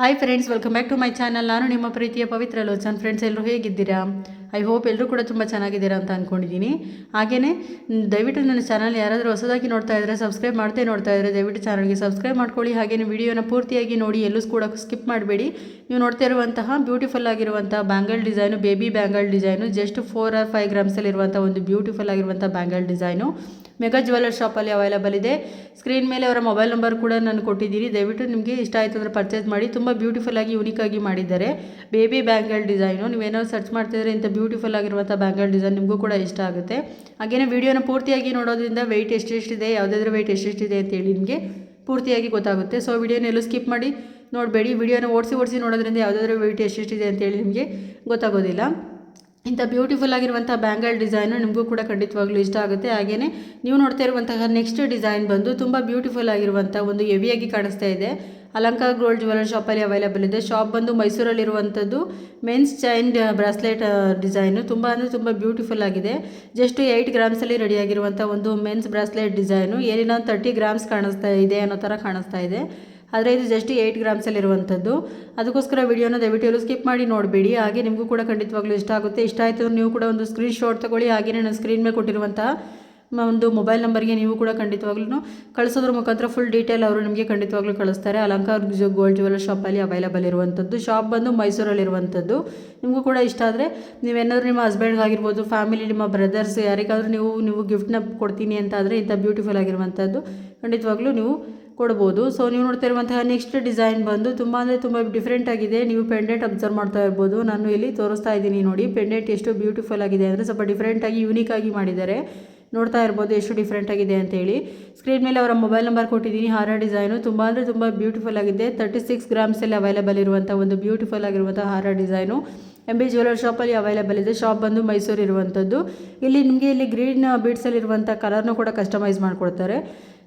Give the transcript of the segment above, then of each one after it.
Hi friends welcome back to my channel ನಾನು ನಿಮ್ಮ ಪ್ರೀತಿಯ ಪವಿತ್ರ ಲೋಚನ್. ಫ್ರೆಂಡ್ಸ್ ಎಲ್ಲರೂ ಹೇಗಿದ್ದೀರಾ? ಐ ಹೋಪ್ ಎಲ್ಲರೂ ಕೂಡ ತುಂಬ ಚೆನ್ನಾಗಿದ್ದೀರಾ ಅಂತ ಅಂದ್ಕೊಂಡಿದ್ದೀನಿ ಹಾಗೆಯೇ ದಯವಿಟ್ಟು ನನ್ನ ಚಾನಲ್ ಯಾರಾದರೂ ಹೊಸದಾಗಿ ನೋಡ್ತಾ ಇದ್ದರೆ ಸಬ್ಸ್ಕ್ರೈಬ್ ಮಾಡ್ತೇ ನೋಡ್ತಾ ಇದ್ದರೆ ದಯವಿಟ್ಟು ಚಾನಲ್ಗೆ ಸಬ್ಸ್ಕ್ರೈಬ್ ಮಾಡ್ಕೊಳ್ಳಿ. ಹಾಗೆಯೇ ವಿಡಿಯೋನ ಪೂರ್ತಿಯಾಗಿ ನೋಡಿ, ಎಲ್ಲೂ ಕೂಡ ಸ್ಕಿಪ್ ಮಾಡಬೇಡಿ. ನೀವು ನೋಡ್ತಾ ಇರುವಂತಹ ಬ್ಯೂಟಿಫುಲ್ ಆಗಿರುವಂಥ bangle design baby bangle design just four or five ಗ್ರಾಮ್ಸಲ್ಲಿರುವಂಥ ಒಂದು ಬ್ಯೂಟಿಫುಲ್ ಆಗಿರುವಂಥ ಬ್ಯಾಂಗಲ್ ಡಿಸೈನು ಮೆಗಾ ಜ್ಯುವೆಲ್ಲರ್ ಶಾಪಲ್ಲಿ ಅವೈಲೇಬಲ್ ಇದೆ. ಸ್ಕ್ರೀನ್ ಮೇಲೆ ಅವರ ಮೊಬೈಲ್ ನಂಬರ್ ಕೂಡ ನಾನು ಕೊಟ್ಟಿದ್ದೀನಿ. ದಯವಿಟ್ಟು ನಿಮಗೆ ಇಷ್ಟ ಆಯಿತು ಅಂದರೆ ಪರ್ಚೇಸ್ ಮಾಡಿ. ತುಂಬ ಬ್ಯೂಟಿಫುಲ್ ಆಗಿ ಯೂನಿಕ್ ಆಗಿ ಮಾಡಿದ್ದಾರೆ. ಬೇಬಿ ಬ್ಯಾಂಗಲ್ ಡಿಸೈನು ನೀವೇನಾದ್ರು ಸರ್ಚ್ ಮಾಡ್ತಿದ್ರೆ ಇಂಥ ಬ್ಯೂಟಿಫುಲ್ ಆಗಿರುವಂಥ ಬ್ಯಾಂಗಲ್ ಡಿಸೈನ್ ನಿಮಗೂ ಕೂಡ ಇಷ್ಟ ಆಗುತ್ತೆ. ಹಾಗೆಯೇ ವಿಡಿಯೋನ ಪೂರ್ತಿಯಾಗಿ ನೋಡೋದ್ರಿಂದ ವೆಯ್ಟ್ ಎಷ್ಟೆಷ್ಟಿದೆ ಯಾವುದಾದ್ರೂ ವೆಯ್ಟ್ ಎಷ್ಟೆಷ್ಟಿದೆ ಅಂತೇಳಿ ನಿಮಗೆ ಪೂರ್ತಿಯಾಗಿ ಗೊತ್ತಾಗುತ್ತೆ. ಸೊ ವಿಡಿಯೋನ ಎಲ್ಲೂ ಸ್ಕಿಪ್ ಮಾಡಿ ನೋಡಬೇಡಿ. ವಿಡಿಯೋನ ಓಡಿಸಿ ಓಡಿಸಿ ನೋಡೋದ್ರಿಂದ ಯಾವುದಾದ್ರೂ ವೆಯ್ಟ್ ಎಷ್ಟೆಷ್ಟಿದೆ ಅಂತೇಳಿ ನಿಮಗೆ ಗೊತ್ತಾಗೋದಿಲ್ಲ. ಇಂಥ ಬ್ಯೂಟಿಫುಲ್ ಆಗಿರುವಂಥ ಬ್ಯಾಂಗಲ್ ಡಿಸೈನು ನಿಮಗೂ ಕೂಡ ಖಂಡಿತವಾಗ್ಲೂ ಇಷ್ಟ ಆಗುತ್ತೆ. ಹಾಗೆಯೇ ನೀವು ನೋಡ್ತಾ ಇರುವಂತಹ ನೆಕ್ಸ್ಟ್ ಡಿಸೈನ್ ಬಂದು ತುಂಬ ಬ್ಯೂಟಿಫುಲ್ ಆಗಿರುವಂಥ ಒಂದು ಹೆವಿಯಾಗಿ ಕಾಣಿಸ್ತಾ ಇದೆ. ಅಲಂಕಾರ ಗೋಲ್ಡ್ ಜ್ಯುವೆಲ್ಲರ್ ಶಾಪಲ್ಲಿ ಅವೈಲೇಬಲ್ ಇದೆ. ಶಾಪ್ ಬಂದು ಮೈಸೂರಲ್ಲಿರುವಂಥದ್ದು ಮೆನ್ಸ್ ಚೈನ್ ಬ್ರಾಸ್ಲೆಟ್ ಡಿಸೈನು ತುಂಬ ಅಂದರೆ ತುಂಬ ಬ್ಯೂಟಿಫುಲ್ ಆಗಿದೆ. ಜಸ್ಟ್ ಏಯ್ಟ್ ಗ್ರಾಮ್ಸಲ್ಲಿ ರೆಡಿಯಾಗಿರುವಂಥ ಒಂದು ಮೆನ್ಸ್ ಬ್ರಾಸ್ಲೆಟ್ ಡಿಸೈನು ಏನಿಲ್ಲ ತರ್ಟಿ ಗ್ರಾಮ್ಸ್ ಕಾಣಿಸ್ತಾ ಇದೆ ಅನ್ನೋ ಥರ ಕಾಣಿಸ್ತಾ ಇದೆ. ಆದರೆ ಇದು ಜಸ್ಟ್ ಏಯ್ಟ್ ಗ್ರಾಮ್ಸಲ್ಲಿರುವಂಥದ್ದು ಅದಕ್ಕೋಸ್ಕರ ವಿಡಿಯೋನ ದಯವಿಟ್ಟು ಸ್ಕಿಪ್ ಮಾಡಿ ನೋಡಬೇಡಿ. ಹಾಗೆ ನಿಮಗೂ ಕೂಡ ಖಂಡಿತವಾಗ್ಲೂ ಇಷ್ಟ ಆಗುತ್ತೆ. ಇಷ್ಟ ಆಯಿತು ನೀವು ಕೂಡ ಒಂದು ಸ್ಕ್ರೀನ್ ಶಾಟ್ ತಗೊಳ್ಳಿ. ಹಾಗೆಯೇ ನಾನು ಸ್ಕ್ರೀನ್ ಮೇಲೆ ಕೊಟ್ಟಿರುವಂತಹ ಒಂದು ಮೊಬೈಲ್ ನಂಬರ್ಗೆ ನೀವು ಕೂಡ ಖಂಡಿತವಾಗ್ಲೂ ಕಳಿಸೋದ್ರ ಮುಖಾಂತರ ಫುಲ್ ಡೀಟೇಲ್ ಅವರು ನಿಮಗೆ ಖಂಡಿತವಾಗ್ಲೂ ಕಳಿಸ್ತಾರೆ. ಅಲಂಕಾರ ಗೋಲ್ಡ್ ಜ್ಯುವೆಲ್ಲರ್ ಶಾಪಲ್ಲಿ ಅವೈಲೇಬಲ್ ಇರುವಂಥದ್ದು ಶಾಪ್ ಬಂದು ಮೈಸೂರಲ್ಲಿರುವಂಥದ್ದು ನಿಮಗೂ ಕೂಡ ಇಷ್ಟ ಆದರೆ ನೀವೇನಾದರೂ ನಿಮ್ಮ ಹಸ್ಬೆಂಡ್ಗಾಗಿರ್ಬೋದು ಫ್ಯಾಮಿಲಿ ನಿಮ್ಮ ಬ್ರದರ್ಸ್ ಯಾರಿಗಾದರೂ ನೀವು ನೀವು ಗಿಫ್ಟ್ನ ಕೊಡ್ತೀನಿ ಅಂತ ಆದರೆ ಇಂಥ ಬ್ಯೂಟಿಫುಲ್ ಆಗಿರುವಂಥದ್ದು ಖಂಡಿತವಾಗ್ಲೂ ನೀವು ಕೊಡ್ಬೋದು. ಸೊ ನೀವು ನೋಡ್ತಾ ಇರುವಂತಹ ನೆಕ್ಸ್ಟ್ ಡಿಸೈನ್ ಬಂದು ತುಂಬ ಅಂದರೆ ತುಂಬ ಡಿಫ್ರೆಂಟ್ ಆಗಿದೆ. ನೀವು ಪೆಂಡೆಂಟ್ ಅಬ್ಸರ್ವ್ ಮಾಡ್ತಾ ಇರ್ಬೋದು. ನಾನು ಇಲ್ಲಿ ತೋರಿಸ್ತಾ ಇದ್ದೀನಿ ನೋಡಿ. ಪೆಂಡೆಂಟ್ ಎಷ್ಟು ಬ್ಯೂಟಿಫುಲ್ ಆಗಿದೆ ಅಂದರೆ ಸ್ವಲ್ಪ ಡಿಫ್ರೆಂಟಾಗಿ ಯೂನಿಕ್ ಆಗಿ ಮಾಡಿದ್ದಾರೆ. ನೋಡ್ತಾ ಇರ್ಬೋದು ಎಷ್ಟು ಡಿಫ್ರೆಂಟ್ ಆಗಿದೆ ಅಂತೇಳಿ ಸ್ಕ್ರೀನ್ ಮೇಲೆ ಅವರ ಮೊಬೈಲ್ ನಂಬರ್ ಕೊಟ್ಟಿದ್ದೀನಿ. ಹಾರ ಡಿಸೈನು ತುಂಬ ಅಂದರೆ ತುಂಬ ಬ್ಯೂಟಿಫುಲ್ ಆಗಿದೆ. ತರ್ಟಿ ಸಿಕ್ಸ್ ಗ್ರಾಮ್ಸಲ್ಲಿ ಅವೈಲೇಬಲ್ ಇರುವಂಥ ಒಂದು ಬ್ಯೂಟಿಫುಲ್ ಆಗಿರುವಂಥ ಹಾರ ಡಿಸೈನು ಎಂ ಬಿ ಜ್ಯುವೆಲರ್ ಶಾಪಲ್ಲಿ ಅವೈಲೇಬಲ್ ಇದೆ. ಶಾಪ್ ಬಂದು ಮೈಸೂರು ಇರುವಂಥದ್ದು ಇಲ್ಲಿ ನಿಮಗೆ ಇಲ್ಲಿ ಗ್ರೀನ್ ಬೀಡ್ಸಲ್ಲಿರುವಂಥ ಕಲರ್ನು ಕೂಡ ಕಸ್ಟಮೈಸ್ ಮಾಡಿಕೊಡ್ತಾರೆ.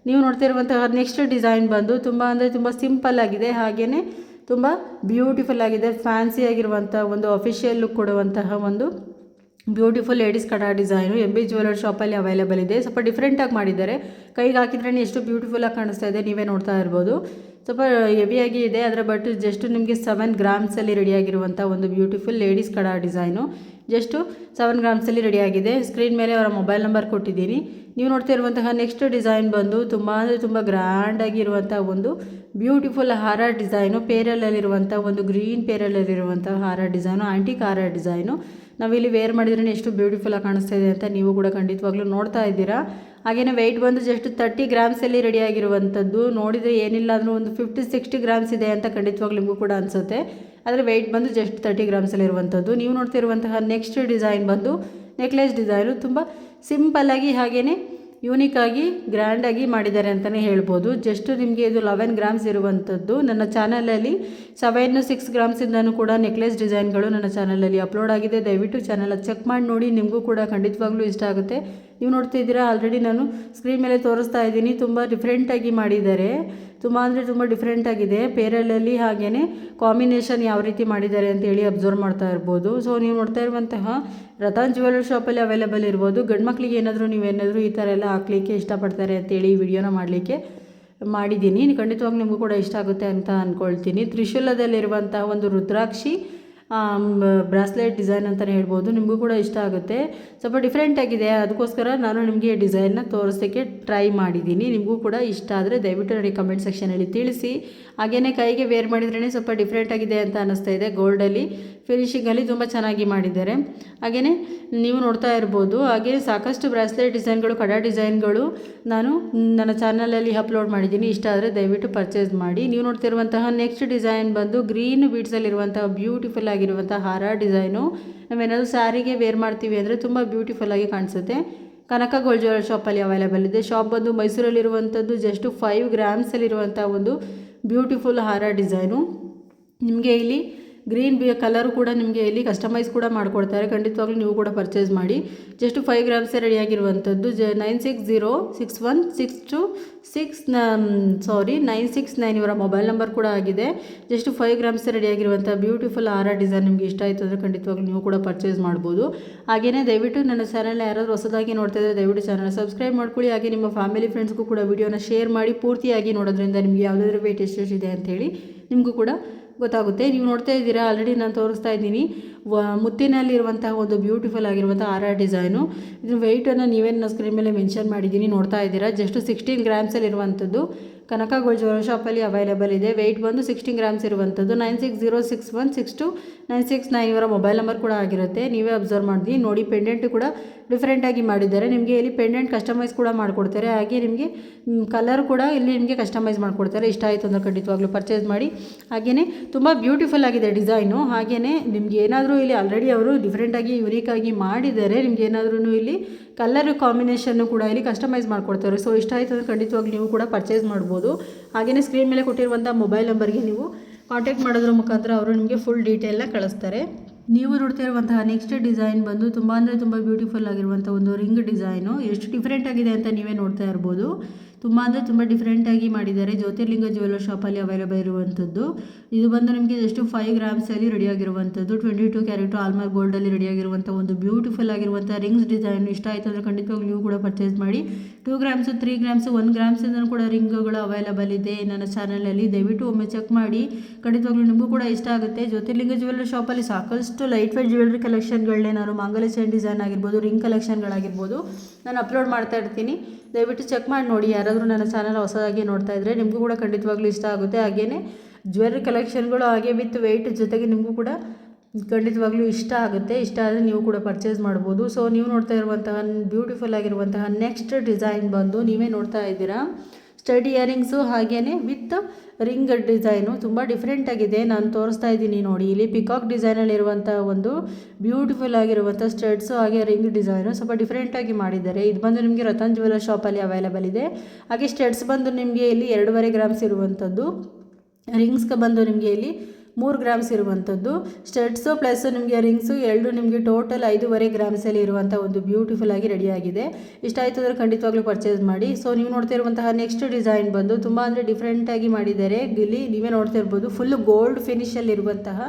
ನೀವು ನೋಡ್ತಾ ಇರುವಂತಹ ನೆಕ್ಸ್ಟ್ ಡಿಸೈನ್ ಬಂದು ತುಂಬ ಅಂದರೆ ತುಂಬ ಸಿಂಪಲ್ ಆಗಿದೆ. ಹಾಗೆಯೇ ತುಂಬ ಬ್ಯೂಟಿಫುಲ್ ಆಗಿದೆ. ಫ್ಯಾನ್ಸಿ ಆಗಿರುವಂಥ ಒಂದು ಅಫಿಷಿಯಲ್ ಲುಕ್ ಕೊಡುವಂತಹ ಒಂದು beautiful ladies kada design M B jeweller ಶಾಪಲ್ಲಿ ಅವೈಲೇಬಲ್ ಇದೆ. ಸ್ವಲ್ಪ ಡಿಫ್ರೆಂಟಾಗಿ ಮಾಡಿದ್ದಾರೆ. ಕೈಗೆ ಹಾಕಿದ್ರೆ ಎಷ್ಟು ಬ್ಯೂಟಿಫುಲ್ಲಾಗಿ ಕಾಣಿಸ್ತಾ ಇದೆ, ನೀವೇ ನೋಡ್ತಾ ಇರ್ಬೋದು. ಸ್ವಲ್ಪ ಹೆವಿಯಾಗಿ ಇದೆ ಅದರ ಬಟ್ ಜಸ್ಟ್ ನಿಮಗೆ ಸೆವೆನ್ ಗ್ರಾಮ್ಸಲ್ಲಿ ರೆಡಿಯಾಗಿರುವಂಥ ಒಂದು beautiful ladies kada design just seven ಗ್ರಾಮ್ಸಲ್ಲಿ ರೆಡಿಯಾಗಿದೆ ಸ್ಕ್ರೀನ್ ಮೇಲೆ ಅವರ ಮೊಬೈಲ್ ನಂಬರ್ ಕೊಟ್ಟಿದ್ದೀನಿ. ನೀವು ನೋಡ್ತಾ ಇರುವಂತಹ ನೆಕ್ಸ್ಟ್ ಡಿಸೈನ್ ಬಂದು ತುಂಬ ಅಂದರೆ ತುಂಬ ಗ್ರ್ಯಾಂಡಾಗಿರುವಂಥ ಒಂದು ಬ್ಯೂಟಿಫುಲ್ ಹಾರ ಡಿಸೈನು ಪೇರಲಲ್ಲಿರುವಂಥ ಒಂದು ಗ್ರೀನ್ ಪೇರಲಲ್ಲಿರುವಂಥ ಹಾರ ಡಿಸೈನು ಆಂಟಿಕ್ ಹಾರ ಡಿಸೈನು ನಾವಿಲ್ಲಿ ವೇರ್ ಮಾಡಿದ್ರೆ ಎಷ್ಟು ಬ್ಯೂಟಿಫುಲ್ಲಾಗಿ ಕಾಣಿಸ್ತಾ ಇದೆ ಅಂತ ನೀವು ಕೂಡ ಖಂಡಿತವಾಗ್ಲೂ ನೋಡ್ತಾ ಇದ್ದೀರಾ. ಹಾಗೆಯೇ ವೆಯ್ಟ್ ಬಂದು ಜಸ್ಟ್ ತರ್ಟಿ ಗ್ರಾಮ್ಸಲ್ಲಿ ರೆಡಿಯಾಗಿರುವಂಥದ್ದು ನೋಡಿದರೆ ಏನಿಲ್ಲ ಅಂದರೂ ಒಂದು ಫಿಫ್ಟಿ ಸಿಕ್ಸ್ಟಿ ಗ್ರಾಮ್ಸ್ ಇದೆ ಅಂತ ಖಂಡಿತವಾಗ್ಲೂ ನಿಮಗೂ ಕೂಡ ಅನಿಸುತ್ತೆ. ಆದರೆ ವೆಯ್ಟ್ ಬಂದು ಜಸ್ಟ್ ತರ್ಟಿ ಗ್ರಾಮ್ಸಲ್ಲಿ ಇರುವಂಥದ್ದು ನೀವು ನೋಡ್ತಿರುವಂತಹ ನೆಕ್ಸ್ಟ್ ಡಿಸೈನ್ ಬಂದು ನೆಕ್ಲೆಸ್ ಡಿಸೈನು ತುಂಬ ಸಿಂಪಲ್ಲಾಗಿ ಹಾಗೆಯೇ ಯೂನಿಕ್ಕಾಗಿ ಗ್ರ್ಯಾಂಡಾಗಿ ಮಾಡಿದ್ದಾರೆ ಅಂತಲೇ ಹೇಳ್ಬೋದು. ಜಸ್ಟ್ ನಿಮಗೆ ಇದು ಲೆವೆನ್ ಗ್ರಾಮ್ಸ್ ಇರುವಂಥದ್ದು. ನನ್ನ ಚಾನಲಲ್ಲಿ ಸೆವೆನ್ ಸಿಕ್ಸ್ ಗ್ರಾಮ್ಸಿಂದನೂ ಕೂಡ ನೆಕ್ಲೆಸ್ ಡಿಸೈನ್ಗಳು ನನ್ನ ಚಾನಲಲ್ಲಿ ಅಪ್ಲೋಡ್ ಆಗಿದೆ. ದಯವಿಟ್ಟು ಚಾನಲ್ ಚೆಕ್ ಮಾಡಿ ನೋಡಿ, ನಿಮಗೂ ಕೂಡ ಖಂಡಿತವಾಗ್ಲೂ ಇಷ್ಟ ಆಗುತ್ತೆ. ನೀವು ನೋಡ್ತಾ ಇದ್ದೀರಾ ಆಲ್ರೆಡಿ ನಾನು ಸ್ಕ್ರೀನ್ ಮೇಲೆ ತೋರಿಸ್ತಾ ಇದ್ದೀನಿ. ತುಂಬ ಡಿಫ್ರೆಂಟಾಗಿ ಮಾಡಿದ್ದಾರೆ. ತುಂಬ ಅಂದರೆ ತುಂಬ ಡಿಫ್ರೆಂಟಾಗಿದೆ ಪೇರಲಲ್ಲಿ ಹಾಗೆಯೇ ಕಾಂಬಿನೇಷನ್ ಯಾವ ರೀತಿ ಮಾಡಿದ್ದಾರೆ ಅಂತೇಳಿ ಅಬ್ಸರ್ವ್ ಮಾಡ್ತಾ ಇರ್ಬೋದು. ಸೊ ನೀವು ನೋಡ್ತಾ ಇರುವಂತಹ ರತನ್ ಜ್ಯುವೆಲ್ಲರ್ ಶಾಪಲ್ಲಿ ಅವೈಲೇಬಲ್ ಇರ್ಬೋದು. ಗಂಡು ಮಕ್ಕಳಿಗೆ ಏನಾದರೂ ನೀವೇನಾದರೂ ಈ ಥರ ಎಲ್ಲ ಹಾಕ್ಲಿಕ್ಕೆ ಇಷ್ಟಪಡ್ತಾರೆ ಅಂತೇಳಿ ಈ ವಿಡಿಯೋನ ಮಾಡಲಿಕ್ಕೆ ಮಾಡಿದ್ದೀನಿ. ಖಂಡಿತವಾಗಿ ನಿಮಗೂ ಕೂಡ ಇಷ್ಟ ಆಗುತ್ತೆ ಅಂತ ಅಂದ್ಕೊಳ್ತೀನಿ ತ್ರಿಶೂಲದಲ್ಲಿರುವಂತಹ ಒಂದು ರುದ್ರಾಕ್ಷಿ ಬ್ರಾಸ್ಲೆಟ್ ಡಿಸೈನ್ ಅಂತಲೇ ಹೇಳ್ಬೋದು. ನಿಮಗೂ ಕೂಡ ಇಷ್ಟ ಆಗುತ್ತೆ. ಸ್ವಲ್ಪ ಡಿಫ್ರೆಂಟ್ ಆಗಿದೆ. ಅದಕ್ಕೋಸ್ಕರ ನಾನು ನಿಮಗೆ ಡಿಸೈನ್ನ ತೋರಿಸೋಕ್ಕೆ ಟ್ರೈ ಮಾಡಿದ್ದೀನಿ. ನಿಮಗೂ ಕೂಡ ಇಷ್ಟ ಆದರೆ ದಯವಿಟ್ಟು ನನಗೆ ಕಮೆಂಟ್ ಸೆಕ್ಷನಲ್ಲಿ ತಿಳಿಸಿ. ಹಾಗೆಯೇ ಕೈಗೆ ವೇರ್ ಮಾಡಿದ್ರೇ ಸ್ವಲ್ಪ ಡಿಫ್ರೆಂಟ್ ಆಗಿದೆ ಅಂತ ಅನ್ನಿಸ್ತಾ ಇದೆ ಗೋಲ್ಡಲ್ಲಿ ಫಿನಿಶಿಂಗಲ್ಲಿ ತುಂಬ ಚೆನ್ನಾಗಿ ಮಾಡಿದ್ದಾರೆ. ಹಾಗೆಯೇ ನೀವು ನೋಡ್ತಾ ಇರ್ಬೋದು ಹಾಗೆ ಸಾಕಷ್ಟು ಬ್ರಾಸ್ಲೆಟ್ ಡಿಸೈನ್ಗಳು, ಕಡ ಡಿಸೈನ್ಗಳು ನಾನು ನನ್ನ ಚಾನಲಲ್ಲಿ ಅಪ್ಲೋಡ್ ಮಾಡಿದ್ದೀನಿ. ಇಷ್ಟ ಆದರೆ ದಯವಿಟ್ಟು ಪರ್ಚೇಸ್ ಮಾಡಿ. ನೀವು ನೋಡ್ತಿರುವಂತಹ ನೆಕ್ಸ್ಟ್ ಡಿಸೈನ್ ಬಂದು ಗ್ರೀನ್ ಬೀಡ್ಸಲ್ಲಿರುವಂತಹ ಬ್ಯೂಟಿಫುಲ್ ಆಗಿರುವಂಥ ಹಾರ ಡಿಸೈನು. ನಾವೇನಾದರೂ ಸ್ಯಾರಿಗೆ ವೇರ್ ಮಾಡ್ತೀವಿ ಅಂದರೆ ತುಂಬ ಬ್ಯೂಟಿಫುಲ್ ಆಗಿ ಕಾಣಿಸುತ್ತೆ. ಕನಕ ಗೋಲ್ಡ್ ಶಾಪ್ ಶಾಪಲ್ಲಿ ಅವೈಲೇಬಲ್ ಇದೆ. ಶಾಪ್ ಬಂದು ಮೈಸೂರಲ್ಲಿರುವಂಥದ್ದು ಜಸ್ಟ್ ಫೈವ್ ಗ್ರಾಮ್ಸಲ್ಲಿರುವಂಥ ಒಂದು ಬ್ಯೂಟಿಫುಲ್ ಹಾರ ಡಿಸೈನು. ನಿಮಗೆ ಇಲ್ಲಿ ಗ್ರೀನ್ ಬಿ ಕಲರು ಕೂಡ ನಿಮಗೆ ಇಲ್ಲಿ ಕಸ್ಟಮೈಸ್ ಕೂಡ ಮಾಡಿಕೊಡ್ತಾರೆ. ಖಂಡಿತವಾಗ್ಲೂ ನೀವು ಕೂಡ ಪರ್ಚೇಸ್ ಮಾಡಿ. ಜಸ್ಟ್ ಫೈವ್ ಗ್ರಾಮ್ಸೇ ರೆಡಿಯಾಗಿರುವಂಥದ್ದು ಜ nine six zero six one six two six sorry nine six nine ಇವರ ಮೊಬೈಲ್ ನಂಬರ್ ಕೂಡ ಆಗಿದೆ. ಜಸ್ಟ್ ಫೈವ್ ಗ್ರಾಮ್ಸ್ ರೆಡಿಯಾಗಿರುವಂಥ ಬ್ಯೂಟಿಫುಲ್ ಆರ ಡಿಸೈನ್ ನಿಮಗೆ ಇಷ್ಟ ಆಯಿತು ಅಂದರೆ ಖಂಡಿತವಾಗ್ಲೂ ನೀವು ಕೂಡ ಪರ್ಚೇಸ್ ಮಾಡ್ಬೋದು. ಹಾಗೆಯೇ ದಯವಿಟ್ಟು ನನ್ನ ಚಾನಲ್ನ ಯಾರಾದರೂ ಹೊಸದಾಗಿ ನೋಡ್ತಾ ಇದ್ದರೆ ದಯವಿಟ್ಟು ಚಾನಲ್ ಸಬ್ಸ್ಕ್ರೈಬ್ ಮಾಡ್ಕೊಳ್ಳಿ. ಹಾಗೆ ನಿಮ್ಮ ಫ್ಯಾಮಿಲಿ ಫ್ರೆಂಡ್ಸ್ಗೂ ಕೂಡ ವೀಡಿಯೋನ ಶೇರ್ ಮಾಡಿ ಪೂರ್ತಿಯಾಗಿ ನೋಡೋದ್ರಿಂದ ನಿಮಗೆ ಯಾವುದಾದ್ರೂ ವೇಟ್ ಎಷ್ಟೆಷ್ಟಿದೆ ಅಂತೇಳಿ ನಿಮಗೂ ಕೂಡ ಗೊತ್ತಾಗುತ್ತೆ. ನೀವು ನೋಡ್ತಾ ಇದ್ದೀರಾ ಆಲ್ರೆಡಿ ನಾನು ತೋರಿಸ್ತಾ ಇದ್ದೀನಿ. ವ, ಮುತ್ತಿನಲ್ಲಿರುವಂತಹ ಒಂದು ಬ್ಯೂಟಿಫುಲ್ ಆಗಿರುವಂಥ ಆರ ಡಿಸೈನು ಇದು ವೆಯ್ಟನ್ನು ನೀವೇನು ಸ್ಕ್ರೀನ್ ಮೇಲೆ ಮೆನ್ಷನ್ ಮಾಡಿದ್ದೀನಿ ನೋಡ್ತಾ ಇದ್ದೀರಾ. ಜಸ್ಟ್ ಸಿಕ್ಸ್ಟೀನ್ ಗ್ರಾಮ್ಸಲ್ಲಿ ಇರುವಂಥದ್ದು ಕನಕ ಗೋಲ್ಡ್ ಜ್ಯುವೆಲ್ ಶಾಪಲ್ಲಿ ಅವೈಲೇಬಲ್ ಇದೆ. ವೆಯ್ಟ್ ಬಂದು ಸಿಕ್ಸ್ಟೀನ್ ಗ್ರಾಮ್ಸ್ ಇರುವಂಥದ್ದು nine six zero six one six two nine six nine ಇವರ ಮೊಬೈಲ್ ನಂಬರ್ ಕೂಡ ಆಗಿರುತ್ತೆ. ನೀವೇ ಅಬ್ಸರ್ವ್ ಮಾಡಿ ನೋಡಿ ಪೆಂಡೆಂಟ್ ಕೂಡ ಡಿಫ್ರೆಂಟಾಗಿ ಮಾಡಿದ್ದಾರೆ. ನಿಮಗೆ ಇಲ್ಲಿ ಪೆಂಡೆಂಟ್ ಕಸ್ಟಮೈಸ್ ಕೂಡ ಮಾಡಿಕೊಡ್ತಾರೆ. ಹಾಗೆ ನಿಮಗೆ ಕಲರ್ ಕೂಡ ಇಲ್ಲಿ ನಿಮಗೆ ಕಸ್ಟಮೈಸ್ ಮಾಡಿಕೊಡ್ತಾರೆ. ಇಷ್ಟ ಆಯಿತು ಅಂದರೆ ಖಂಡಿತವಾಗ್ಲೂ ಪರ್ಚೇಸ್ ಮಾಡಿ. ಹಾಗೆಯೇ ತುಂಬ ಬ್ಯೂಟಿಫುಲ್ ಆಗಿದೆ ಡಿಸೈನು ಹಾಗೆಯೇ ನಿಮ್ಗೆ ಏನಾದರೂ ಇಲ್ಲಿ ಆಲ್ರೆಡಿ ಅವರು ಡಿಫ್ರೆಂಟಾಗಿ ಯುನೀಕಾಗಿ ಮಾಡಿದ್ದಾರೆ ನಿಮಗೆ ಏನಾದ್ರೂ ಇಲ್ಲಿ ಕಲರ್ ಕಾಂಬಿನೇಷನ್ನು ಕೂಡ ಇಲ್ಲಿ ಕಸ್ಟಮೈಸ್ ಮಾಡಿಕೊಡ್ತಾರೆ. ಸೊ ಇಷ್ಟ ಆಯಿತು ಅಂದರೆ ಖಂಡಿತವಾಗಿ ನೀವು ಕೂಡ ಪರ್ಚೇಸ್ ಮಾಡ್ಬೋದು. ಹಾಗೆಯೇ ಸ್ಕ್ರೀನ್ ಮೇಲೆ ಕೊಟ್ಟಿರುವಂಥ ಮೊಬೈಲ್ ನಂಬರ್ಗೆ ನೀವು ಕಾಂಟ್ಯಾಕ್ಟ್ ಮಾಡೋದ್ರ ಮುಖಾಂತರ ಅವರು ನಿಮಗೆ ಫುಲ್ ಡೀಟೇಲ್ನ ಕಳಿಸ್ತಾರೆ. ನೀವು ನೋಡ್ತಾ ಇರುವಂತಹ ನೆಕ್ಸ್ಟ್ ಡಿಸೈನ್ ಬಂದು ತುಂಬ ಅಂದರೆ ತುಂಬ ಬ್ಯೂಟಿಫುಲ್ ಆಗಿರುವಂಥ ಒಂದು ರಿಂಗ್ ಡಿಸೈನು ಎಷ್ಟು ಡಿಫ್ರೆಂಟ್ ಆಗಿದೆ ಅಂತ ನೀವೇ ನೋಡ್ತಾ ಇರ್ಬೋದು. ತುಂಬ ಅಂದರೆ ತುಂಬ ಡಿಫ್ರೆಂಟಾಗಿ ಮಾಡಿದ್ದಾರೆ. ಜ್ಯೋತಿರ್ಲಿಂಗ ಜ್ಯುವೆಲ್ಲರ್ ಶಾಪಲ್ಲಿ ಅವೈಲೇಬಲ್ ಇರುವಂಥದ್ದು ಇದು ಬಂದು ನಿಮಗೆ ಎಷ್ಟು ಫೈವ್ ಗ್ರಾಮ್ಸಲ್ಲಿ ರೆಡಿಯಾಗಿರುವಂಥದ್ದು ಟ್ವೆಂಟಿ ಟು ಕ್ಯಾರೆಟು ಆಲ್ಮಾರ್ ಗೋಲ್ಡಲ್ಲಿ ರೆಡಿಯಾಗಿರುವಂಥ ಒಂದು ಬ್ಯೂಟಿಫುಲ್ ಆಗಿರುವಂಥ ರಿಂಗ್ಸ್ ಡಿಸೈನ್ ಇಷ್ಟ ಆಯಿತು ಅಂದರೆ ಖಂಡಿತವಾಗಿ ನೀವು ಕೂಡ ಪರ್ಚೇಸ್ ಮಾಡಿ. Two grams three grams one ಗ್ರಾಮ್ಸಿಂದನೂ ಕೂಡ ರಿಂಗ್ಗಳು ಅವೈಲಬಲ್ ಇದೆ. ನನ್ನ ಚಾನಲಲ್ಲಿ ದಯವಿಟ್ಟು ಒಮ್ಮೆ ಚೆಕ್ ಮಾಡಿ. ಖಂಡಿತವಾಗ್ಲೂ ನಿಮಗೂ ಕೂಡ ಇಷ್ಟ ಆಗುತ್ತೆ. ಜ್ಯೋತಿರ್ಲಿಂಗ ಜ್ಯುವೆಲ್ಲರಿ ಶಾಪಲ್ಲಿ ಸಾಕಷ್ಟು ಲೈಟ್ ವೇಟ್ ಜ್ಯುವೆಲ್ಲರಿ ಕಲೆಕ್ಷನ್ಗಳನ್ನೇನಾದ್ರು ಮಾಂಗಲ್ಯ ಚೈನ್ ಡಿಸೈನ್ ಆಗಿರ್ಬೋದು ರಿಂಗ್ ಕಲೆಕ್ಷನ್ಗಳಾಗಿರ್ಬೋದು ನಾನು ಅಪ್ಲೋಡ್ ಮಾಡ್ತಾ ಇರ್ತೀನಿ. ದಯವಿಟ್ಟು ಚೆಕ್ ಮಾಡಿ ನೋಡಿ. ಯಾರಾದರೂ ನನ್ನ ಚಾನಲ್ ಹೊಸದಾಗಿ ನೋಡ್ತಾ ಇದ್ದರೆ ನಿಮಗೂ ಕೂಡ ಖಂಡಿತವಾಗ್ಲೂ ಇಷ್ಟ ಆಗುತ್ತೆ. ಹಾಗೆಯೇ ಜ್ಯುವೆಲ್ಲರಿ ಕಲೆಕ್ಷನ್ಗಳು ಹಾಗೆ ವಿತ್ ವೆಯ್ಟ್ ಜೊತೆಗೆ ನಿಮಗೂ ಕೂಡ ಖಂಡಿತವಾಗ್ಲೂ ಇಷ್ಟ ಆಗುತ್ತೆ. ಇಷ್ಟ ಆದರೆ ನೀವು ಕೂಡ ಪರ್ಚೇಸ್ ಮಾಡ್ಬೋದು. ಸೊ ನೀವು ನೋಡ್ತಾ ಇರುವಂತಹ ಬ್ಯೂಟಿಫುಲ್ ಆಗಿರುವಂತಹ ನೆಕ್ಸ್ಟ್ ಡಿಸೈನ್ ಬಂದು ನೀವೇ ನೋಡ್ತಾ ಇದ್ದೀರಾ. ಸ್ಟಡ್ ಇಯರಿಂಗ್ಸು ಹಾಗೆಯೇ ವಿತ್ ರಿಂಗ್ ಡಿಸೈನು ತುಂಬ ಡಿಫ್ರೆಂಟ್ ಆಗಿದೆ. ನಾನು ತೋರಿಸ್ತಾ ಇದ್ದೀನಿ ನೋಡಿ. ಇಲ್ಲಿ ಪಿಕಾಕ್ ಡಿಸೈನಲ್ಲಿರುವಂಥ ಒಂದು ಬ್ಯೂಟಿಫುಲ್ ಆಗಿರುವಂಥ ಸ್ಟಡ್ಸು ಹಾಗೆ ರಿಂಗ್ ಡಿಸೈನು ಸ್ವಲ್ಪ ಡಿಫ್ರೆಂಟಾಗಿ ಮಾಡಿದ್ದಾರೆ. ಇದು ಬಂದು ನಿಮಗೆ ರತನ್ ಜ್ಯುವೆಲರ್ ಶಾಪಲ್ಲಿ ಅವೈಲೇಬಲ್ ಇದೆ. ಹಾಗೆ ಸ್ಟಡ್ಸ್ ಬಂದು ನಿಮಗೆ ಇಲ್ಲಿ ಎರಡೂವರೆ ಗ್ರಾಮ್ಸ್ ಇರುವಂಥದ್ದು ರಿಂಗ್ಸ್ಗೆ ಬಂದು ನಿಮಗೆ ಇಲ್ಲಿ ಮೂರು ಗ್ರಾಮ್ಸ್ ಇರುವಂಥದ್ದು. ಸ್ಟಡ್ಸು ಪ್ಲಸ್ ನಿಮಗೆ ರಿಂಗ್ಸು ಎರಡು, ನಿಮಗೆ ಟೋಟಲ್ ಐದೂವರೆ ಗ್ರಾಮ್ಸಲ್ಲಿ ಇರುವಂಥ ಒಂದು ಬ್ಯೂಟಿಫುಲ್ ಆಗಿ ರೆಡಿಯಾಗಿದೆ ಇಷ್ಟ ಆಯಿತು ಅಂದರೆ ಖಂಡಿತವಾಗ್ಲೂ ಪರ್ಚೇಸ್ ಮಾಡಿ. ಸೊ ನೀವು ನೋಡ್ತಾ ಇರುವಂತಹ ನೆಕ್ಸ್ಟ್ ಡಿಸೈನ್ ಬಂದು ತುಂಬ ಅಂದರೆ ಡಿಫ್ರೆಂಟಾಗಿ ಮಾಡಿದ್ದಾರೆ. ಇಲ್ಲಿ ನೀವೇ ನೋಡ್ತಾ ಇರ್ಬೋದು ಫುಲ್ ಗೋಲ್ಡ್ ಫಿನಿಷಲ್ಲಿ ಇರುವಂತಹ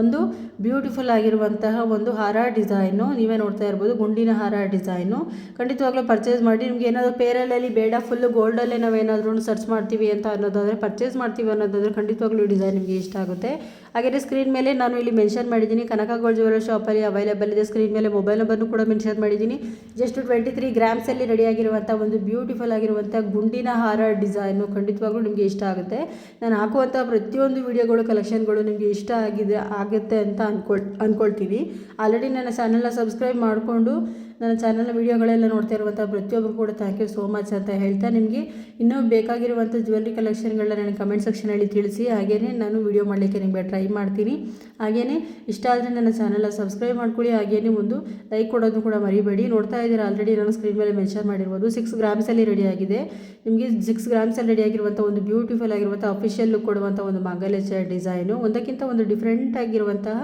ಒಂದು ಬ್ಯೂಟಿಫುಲ್ ಆಗಿರುವಂತಹ ಒಂದು ಹಾರ ಡಿಸೈನು ನೀವೇ ನೋಡ್ತಾ ಇರ್ಬೋದು, ಗುಂಡಿನ ಹಾರ ಡಿಸೈನು ಖಂಡಿತವಾಗ್ಲೂ ಪರ್ಚೇಸ್ ಮಾಡಿ, ನಿಮ್ಗೆ ಏನಾದರೂ ಪೇರಲಲ್ಲಿ ಬೇಡ ಫುಲ್ ಗೋಲ್ಡಲ್ಲೇ ನಾವೇನಾದ್ರೂ ಸರ್ಚ್ ಮಾಡ್ತೀವಿ ಅಂತ ಅನ್ನೋದಾದರೆ ಪರ್ಚೇಸ್ ಮಾಡ್ತೀವಿ ಅನ್ನೋದಾದರೆ ಖಂಡಿತವಾಗ್ಲೂ ಡಿಸೈನ್ ನಿಮಗೆ ಇಷ್ಟ ಆಗುತ್ತೆ. ಹಾಗೆಯೇ ಸ್ಕ್ರೀನ್ ಮೇಲೆ ನಾನು ಇಲ್ಲಿ ಮೆನ್ಷನ್ ಮಾಡಿದ್ದೀನಿ, ಕನಕ ಗೋಲ್ಡ್ ಜ್ಯುವೆಲ್ಲರ್ ಶಾಪಲ್ಲಿ ಅವೈಲೇಬಲ್ ಇದೆ. ಸ್ಕ್ರೀನ್ ಮೇಲೆ ಮೊಬೈಲ್ ನಂಬರ್ನು ಕೂಡ ಮೆನ್ಷನ್ ಮಾಡಿದ್ದೀನಿ. ಜಸ್ಟ್ ಟ್ವೆಂಟಿ ತ್ರೀ ಗ್ರಾಮ್ಸಲ್ಲಿ ರೆಡಿಯಾಗಿರುವಂಥ ಒಂದು ಬ್ಯೂಟಿಫುಲ್ ಆಗಿರುವಂಥ ಗುಂಡಿನ ಹಾರ ಡಿಸೈನು ಖಂಡಿತವಾಗ್ಲೂ ನಿಮಗೆ ಇಷ್ಟ ಆಗುತ್ತೆ. ನಾನು ಹಾಕುವಂಥ ಪ್ರತಿಯೊಂದು ವಿಡಿಯೋಗಳು ಕಲೆಕ್ಷನ್ಗಳು ನಿಮಗೆ ಇಷ್ಟ ಆಗಿದೆ, ಆಗುತ್ತೆ ಅಂತ ಅಂದ್ಕೊಳ್ ಅಂದ್ಕೊಳ್ತೀನಿ ಆಲ್ರೆಡಿ ನನ್ನ ಚಾನಲ್ನ ಸಬ್ಸ್ಕ್ರೈಬ್ ಮಾಡಿಕೊಂಡು ನನ್ನ ಚಾನಲ್ನ ವೀಡಿಯೋಗಳೆಲ್ಲ ನೋಡ್ತಾ ಇರುವಂಥ ಪ್ರತಿಯೊಬ್ಬರು ಕೂಡ ಥ್ಯಾಂಕ್ ಯು ಸೋ ಮಚ್ ಅಂತ ಹೇಳ್ತಾ ನಿಮಗೆ ಇನ್ನೂ ಬೇಕಾಗಿರುವಂಥ ಜ್ಯುವೆಲ್ರಿ ಕಲೆಕ್ಷನ್ಗಳನ್ನ ನನಗೆ ಕಮೆಂಟ್ ಸೆಕ್ಷನಲ್ಲಿ ತಿಳಿಸಿ. ಹಾಗೆಯೇ ನಾನು ವೀಡಿಯೋ ಮಾಡಲಿಕ್ಕೆ ನಿಮಗೆ ಟ್ರೈ ಮಾಡ್ತೀನಿ. ಹಾಗೆಯೇ ಇಷ್ಟ ಆದರೆ ನನ್ನ ಚಾನಲ್ನ ಸಬ್ಸ್ಕ್ರೈಬ್ ಮಾಡ್ಕೊಳ್ಳಿ. ಹಾಗೆಯೇ ಒಂದು ಲೈಕ್ ಕೊಡೋದು ಕೂಡ ಮರಿಬೇಡಿ. ನೋಡ್ತಾ ಇದ್ದೀರಾ ಆಲ್ರೆಡಿ ನಾನು ಸ್ಕ್ರೀನ್ ಮೇಲೆ ಮೆನ್ಷನ್ ಮಾಡಿರ್ಬೋದು. ಸಿಕ್ಸ್ ಗ್ರಾಮ್ಸಲ್ಲಿ ರೆಡಿ ಆಗಿದೆ. ನಿಮಗೆ ಸಿಕ್ಸ್ ಗ್ರಾಮ್ಸಲ್ಲಿ ರೆಡಿ ಆಗಿರುವಂಥ ಒಂದು ಬ್ಯೂಟಿಫುಲ್ ಆಗಿರುವಂಥ ಅಫಿಷಿಯಲ್ ಲುಕ್ ಕೊಡುವಂಥ ಒಂದು ಮಾಂಗಲ್ಯ ಚೇರ್ ಡಿಸೈನು ಒಂದಕ್ಕಿಂತ ಒಂದು ಡಿಫ್ರೆಂಟ್ ಆಗಿರುವಂತಹ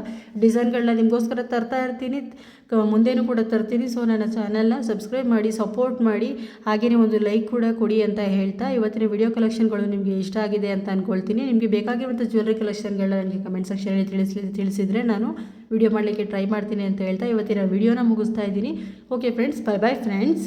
ಡಿಸೈನ್ಗಳನ್ನ ನಿಮಗೋಸ್ಕರ ತರ್ತಾ ಇರ್ತೀನಿ. ಮುಂದೆನೂ ಕೂಡ ತರ್ತೀನಿ ಸೊ ನನ್ನ ಚಾನಲ್ನ ಸಬ್ಸ್ಕ್ರೈಬ್ ಮಾಡಿ ಸಪೋರ್ಟ್ ಮಾಡಿ ಹಾಗೆಯೇ ಒಂದು ಲೈಕ್ ಕೂಡ ಕೊಡಿ ಅಂತ ಹೇಳ್ತಾ ಇವತ್ತಿನ ವಿಡಿಯೋ ಕಲೆಕ್ಷನ್ಗಳು ನಿಮಗೆ ಇಷ್ಟ ಆಗಿದೆ ಅಂತ ಅಂದ್ಕೊಳ್ತೀನಿ ನಿಮಗೆ ಬೇಕಾಗಿರುವಂಥ ಜ್ಯುವೆಲ್ಲರಿ ಕಲೆಕ್ಷನ್ಗಳನ್ನ ನನಗೆ ಕಮೆಂಟ್ ಸೆಕ್ಷನಲ್ಲಿ ತಿಳಿಸಿ ತಿಳಿಸಿದರೆ ನಾನು ವಿಡಿಯೋ ಮಾಡಲಿಕ್ಕೆ ಟ್ರೈ ಮಾಡ್ತೀನಿ ಅಂತ ಹೇಳ್ತಾ ಇವತ್ತಿನ ವಿಡಿಯೋನ ಮುಗಿಸ್ತಾ ಇದ್ದೀನಿ. Okay friends bye bye friends